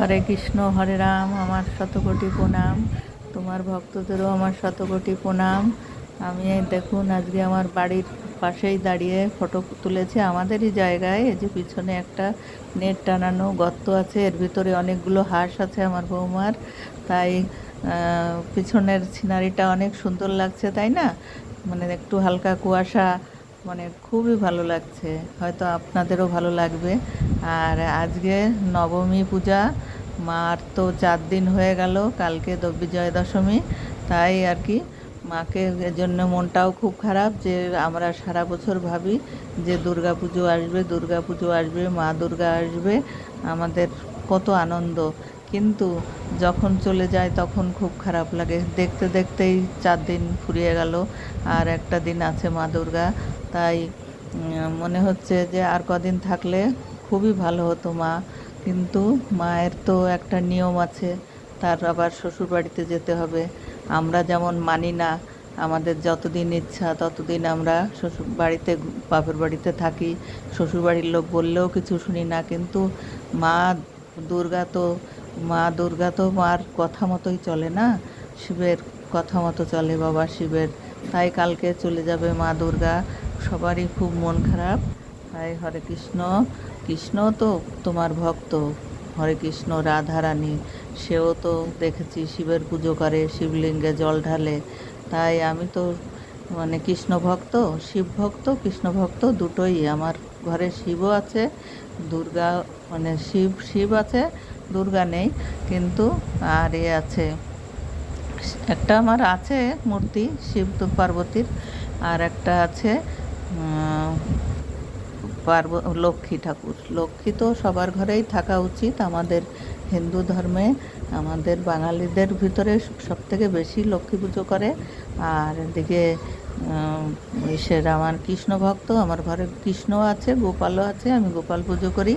হরে কৃষ্ণ, হরে রাম, আমার শতকোটি প্রণাম। তোমার ভক্তদেরও আমার শতকোটি প্রণাম। আমি দেখুন, আজকে আমার বাড়ির পাশেই দাঁড়িয়ে ফটো তুলেছি। আমাদেরই জায়গায়, এই যে পিছনে একটা নেট টানানো গর্ত আছে, এর ভিতরে অনেকগুলো হাঁস আছে আমার বৌমার। তাই পিছনের সিনারিটা অনেক সুন্দর লাগছে, তাই না? মানে একটু হালকা কুয়াশা মানে খুবই ভালো লাগছে। হয়তো আপনাদেরও ভালো লাগবে। আর আজকে নবমী পূজা, মার তো চার দিন হয়ে গেল, কালকে বিজয় দশমী তাই আর কি, মাকে জন্য মনটাও খুব খারাপ যে আমরা সারা বছর ভাবি যে দুর্গা পুজো আসবে, দুর্গা পুজো আসবে, মা দুর্গা আসবে। আমাদের কত আনন্দ। কিন্তু যখন চলে যায় তখন খুব খারাপ লাগে। দেখতে দেখতেই চার দিন ফুরিয়ে গেল আর একটা দিন আছে মা দুর্গা। তাই মনে হচ্ছে যে আর কদিন থাকলে খুবই ভালো হতো মা। কিন্তু মায়ের তো একটা নিয়ম আছে, তার আবার শ্বশুর বাড়িতে যেতে হবে। আমরা যেমন মানি না, আমাদের যতদিন ইচ্ছা ততদিন আমরা শ্বশুর বাড়িতে বাপের বাড়িতে থাকি। শ্বশুর বাড়ির লোক বললেও কিছু শুনি না, কিন্তু মা দুর্গা তো মা দুর্গা তো মার কথা মতোই চলে না? শিবের কথা মতো চলে বাবা শিবের। তাই কালকে চলে যাবে মা দুর্গা। সবারই খুব মন খারাপ। তাই হরে কৃষ্ণ। কৃষ্ণ তো তোমার ভক্ত। হরে কৃষ্ণ, রাধা রানী। সেও তো দেখেছি শিবের পুজো করে, শিবলিঙ্গে জল ঢালে। তাই আমি তো মানে কৃষ্ণ ভক্ত, শিব ভক্ত, কৃষ্ণ ভক্ত দুটোই। আমার ঘরে শিবও আছে, দুর্গা মানে শিব শিব আছে দুর্গা নেই, কিন্তু, আর এ আছে। একটা আমার আছে মূর্তি, শিব পার্বতীর, আর একটা আছে পার্ব, লক্ষ্মী ঠাকুর। লক্ষ্মী তো সবার ঘরেই থাকা উচিত। আমাদের হিন্দু ধর্মে আমাদের বাঙালিদের ভিতরে সব থেকে বেশি লক্ষ্মী পুজো করে। আর এদিকে ইসের আমার কৃষ্ণ ভক্ত, আমার ঘরে কৃষ্ণ আছে, গোপালও আছে, আমি গোপাল পুজো করি।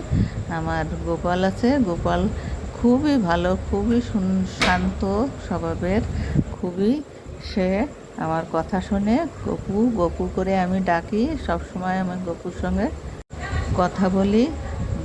আমার গোপাল আছে, গোপাল খুবই ভালো, খুবই শান্ত স্বভাবের, খুবই সে আমার কথা শুনে গপু গপু করে আমি ডাকি সব সময় আমি গপুর সঙ্গে কথা বলি।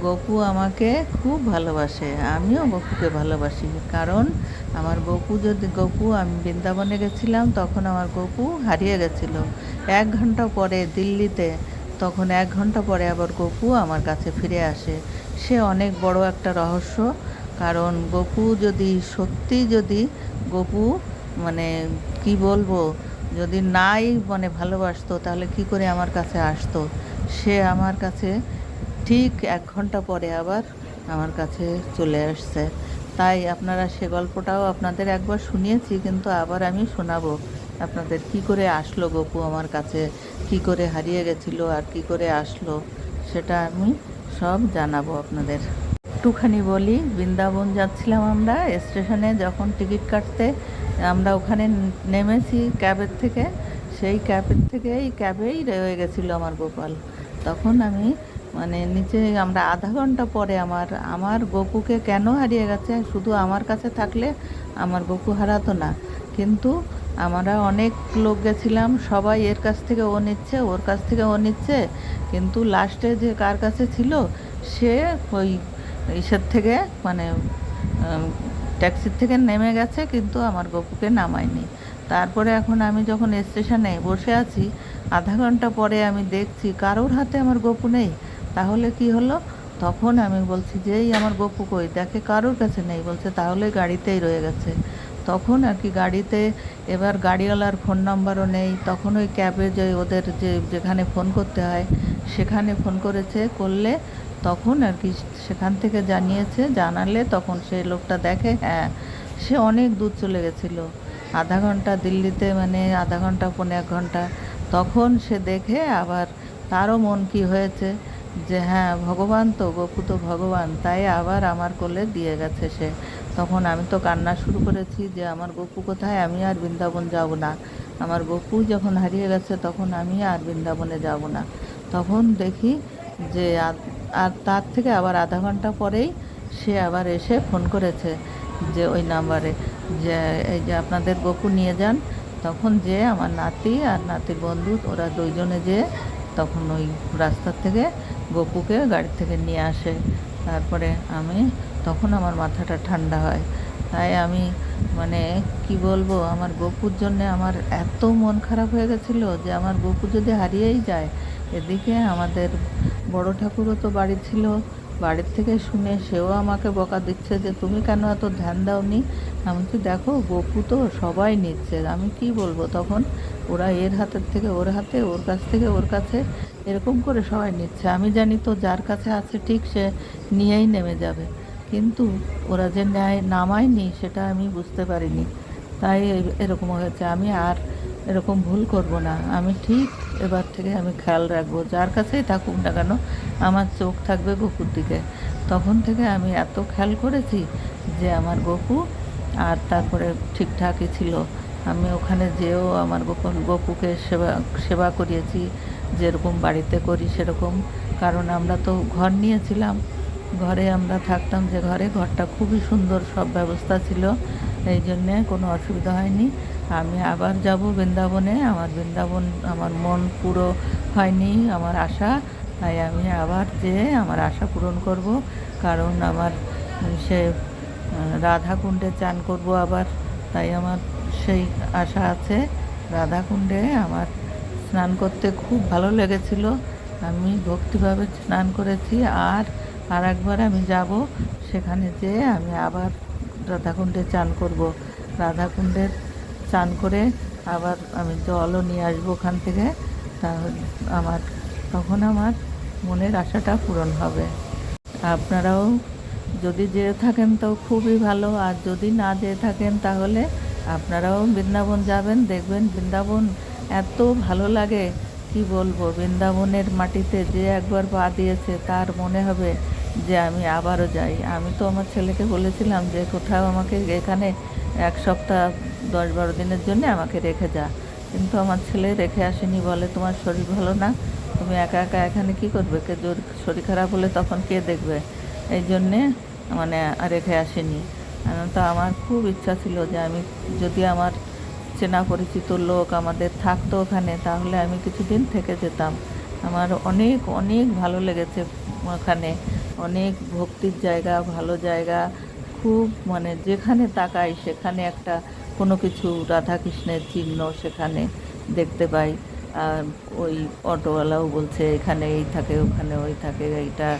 গপু আমাকে খুব ভালোবাসে। আমিও গপুকে ভালোবাসি। কারণ আমার গপু যদি, গপু, আমি বৃন্দাবনে গেছিলাম, তখন আমার গপু হারিয়ে গেছিল। এক ঘণ্টা পরে দিল্লিতে, তখন এক ঘণ্টা পরে আবার গপু আমার কাছে ফিরে আসে। সে অনেক বড় একটা রহস্য। কারণ গপু যদি সত্যি যদি, গপু মানে কি বলব, যদি নাই মানে ভালোবাসতো, তাহলে কি করে আমার কাছে আসতো? সে আমার কাছে ঠিক এক ঘণ্টা পরে আবার আমার কাছে চলে আসছে। তাই আপনারা সে গল্পটাও আপনাদের একবার শুনিয়েছি, কিন্তু আবার আমি শোনাবো। আপনাদের কি করে আসলো গপু আমার কাছে? কি করে হারিয়ে গেছিল আর কি করে আসলো? সেটা আমি সব জানাব আপনাদের। একটুখানি বলি, বৃন্দাবন যাচ্ছিলাম আমরা, স্টেশনে যখন টিকিট কাটতে আমরা ওখানে নেমেছি ক্যাবের থেকে। সেই ক্যাবের থেকেই, ক্যাবেই রয়ে গেছিল আমার গোপাল। তখন আমি মানে নিচে আমরা আধা ঘণ্টা পরে আমার আমার গপুকে কেন হারিয়ে গেছে? শুধু আমার কাছে থাকলে আমার গপু হারাতো না। কিন্তু আমরা অনেক লোক গেছিলাম, সবাই এর কাছ থেকে ও নিচ্ছে, ওর কাছ থেকে ও নিচ্ছে। কিন্তু লাস্টে যে কার কাছে ছিল, সে ওই ইসের থেকে মানে ট্যাক্সির থেকে নেমে গেছে, কিন্তু আমার গপুকে নামায়নি। তারপরে এখন আমি যখন স্টেশনে বসে আছি, আধা ঘণ্টা পরে আমি দেখছি কারোর হাতে আমার গপু নেই। তাহলে কি হলো? তখন আমি বলছি যে, এই আমার গপু কই? দেখে কারোর কাছে নেই। বলছে, তাহলে গাড়িতেই রয়ে গেছে। তখন আর কি গাড়িতে, এবার গাড়িওয়ালার ফোন নাম্বারও নেই। তখন ওই ক্যাবে যে, ওদের যে, যেখানে ফোন করতে হয়, সেখানে ফোন করেছে, করলে তখন আর কি সেখান থেকে জানিয়েছে, জানালে তখন সেই লোকটা দেখে হ্যাঁ সে অনেক দূর চলে গেছিল। আধা ঘণ্টা দিল্লিতে মানে আধা ঘণ্টা, পৌনে এক ঘণ্টা। তখন সে দেখে আবার তারও মন কি হয়েছে। যে হ্যাঁ ভগবান তো গপু তো ভগবান। তাই আবার আমার কোলে দিয়ে গেছে সে। তখন আমি তো কান্না শুরু করেছি যে আমার গপু কোথায়? আমি আর বৃন্দাবন যাব না। আমার গপু যখন হারিয়ে গেছে, তখন আমি আর বৃন্দাবনে যাব না। তখন দেখি যে আর তার থেকে আবার আধা ঘণ্টা পরেই সে আবার এসে ফোন করেছে যে ওই নাম্বারে যে, এই যে আপনাদের গপু নিয়ে যান। তখন যে আমার নাতি আর নাতির বন্ধু, ওরা দুইজনে যে তখন ওই রাস্তার থেকে গপুকে গাড়ি থেকে নিয়ে আসে। তারপরে আমি, তখন আমার মাথাটা ঠান্ডা হয়। তাই আমি মানে কি বলব, আমার গপুর জন্যে আমার এত মন খারাপ হয়ে গেছিল যে আমার গপু যদি হারিয়েই যায়, এদিকে আমাদের বড় ঠাকুরও তো বাড়ি ছিল। বাড়ির থেকে শুনে সেও আমাকে বকা দিচ্ছে যে, তুমি কেন এত ধ্যান দাওনি? আমি তো দেখো, গপু তো সবাই নিচ্ছে। আমি কি বলব? তখন ওরা এর হাতের থেকে ওর হাতে, ওর কাছ থেকে ওর কাছে এরকম করে সবাই নিচ্ছে। আমি জানি তো যার কাছে আছে ঠিক সে নিয়েই নেমে যাবে। কিন্তু ওরা যে নেয় নামায়নি সেটা আমি বুঝতে পারিনি। তাই এরকম হয়েছে। আমি আর এরকম ভুল করব না। আমি ঠিক এবার থেকে আমি খেয়াল রাখব। যার কাছেই থাকুক না কেন আমার চোখ থাকবে গপুর দিকে। তখন থেকে আমি এত খেয়াল করেছি যে আমার গপু আর তারপরে ঠিকঠাকই ছিল। আমি ওখানে যেও আমার গোপাল গপুকে সেবা সেবা করিয়েছি, যেরকম বাড়িতে করি সেরকম। কারণ আমরা তো ঘর নিয়েছিলাম, ঘরে আমরা থাকতাম যে ঘরে, ঘরটা খুবই সুন্দর, সব ব্যবস্থা ছিল, এই জন্যে কোনো অসুবিধা হয়নি। আমি আবার যাব বৃন্দাবনে, আমার বৃন্দাবন, আমার মন পুরো হয়নি, আমার আশা, তাই আমি আবার যেয়ে আমার আশা পূরণ করব। কারণ আমার সে রাধাকুণ্ডে চান করব আবার। তাই আমার সেই আশা আছে। রাধাকুণ্ডে আমার স্নান করতে খুব ভালো লেগেছিল। আমি ভক্তিভাবে স্নান করেছি আর আর একবার আমি যাব সেখানে যেয়ে আমি আবার রাধাকুণ্ডে চান করব। রাধাকুণ্ডের চান করে আবার আমি জলও নিয়ে আসব ওখান থেকে। তাহলে আমার, তখন আমার মনের আশাটা পূরণ হবে। আপনারাও যদি যেয়ে থাকেন তো খুবই ভালো, আর যদি না যেয়ে থাকেন তাহলে আপনারাও বৃন্দাবন যাবেন, দেখবেন বৃন্দাবন এত ভালো লাগে। কি বলব, বৃন্দাবনের মাটিতে যে একবার পা দিয়েছে তার মনে হবে যে আমি আবারও যাই। আমি তো আমার ছেলেকে বলেছিলাম যে কোথাও আমাকে এখানে এক সপ্তাহ, দশ বারো দিনের জন্য আমাকে রেখে যা। কিন্তু আমার ছেলে রেখে আসেনি, বলে তোমার শরীর ভালো না, তুমি একা একা এখানে কি করবে? কে জোর শরীর খারাপ হলে তখন কে দেখবে? এই জন্যে মানে রেখে আসেনি। তো আমার খুব ইচ্ছা ছিল যে আমি যদি আমার চেনা পরিচিত লোক আমাদের থাকতো ওখানে, তাহলে আমি কিছুদিন থেকে যেতাম। আমার অনেক অনেক ভালো লেগেছে ওখানে। অনেক ভক্তির জায়গা, ভালো জায়গা। খুব মানে যেখানে তাকাই সেখানে একটা কোনো কিছু রাধাকৃষ্ণের চিহ্ন সেখানে দেখতে পাই। আর ওই অটোওয়ালাও বলছে এখানে এই থাকে, ওখানে ওই থাকে, এইটা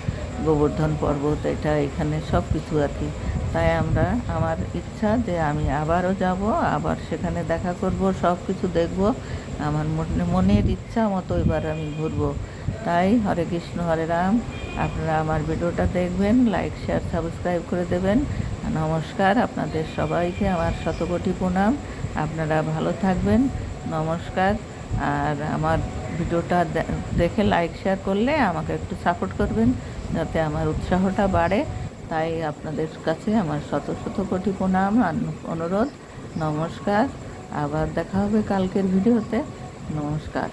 গোবর্ধন পর্বত, এটা এখানে সব কিছু আর কি। তাই আমরা, আমার ইচ্ছা যে আমি আবারও যাব, আবার সেখানে দেখা করব সব কিছু দেখব। আমার মনে, মনের ইচ্ছা মতো এবার আমি ঘুরবো। তাই হরে কৃষ্ণ, হরে রাম, আপনারা আমার ভিডিওটা দেখবেন, লাইক, শেয়ার, সাবস্ক্রাইব করে দেবেন। নমস্কার আপনাদের সবাইকে, আমার শতকোটি প্রণাম। আপনারা ভালো থাকবেন, নমস্কার। আর আমার ভিডিওটা দেখে লাইক, শেয়ার করলে আমাকে একটু সাপোর্ট করবেন। যাতে আমার উৎসাহটা বাড়ে, তাই আপনাদের কাছে আমার শত শত কোটি প্রণাম অনুরোধ। নমস্কার, আবার দেখা হবে কালকের ভিডিওতে। নমস্কার।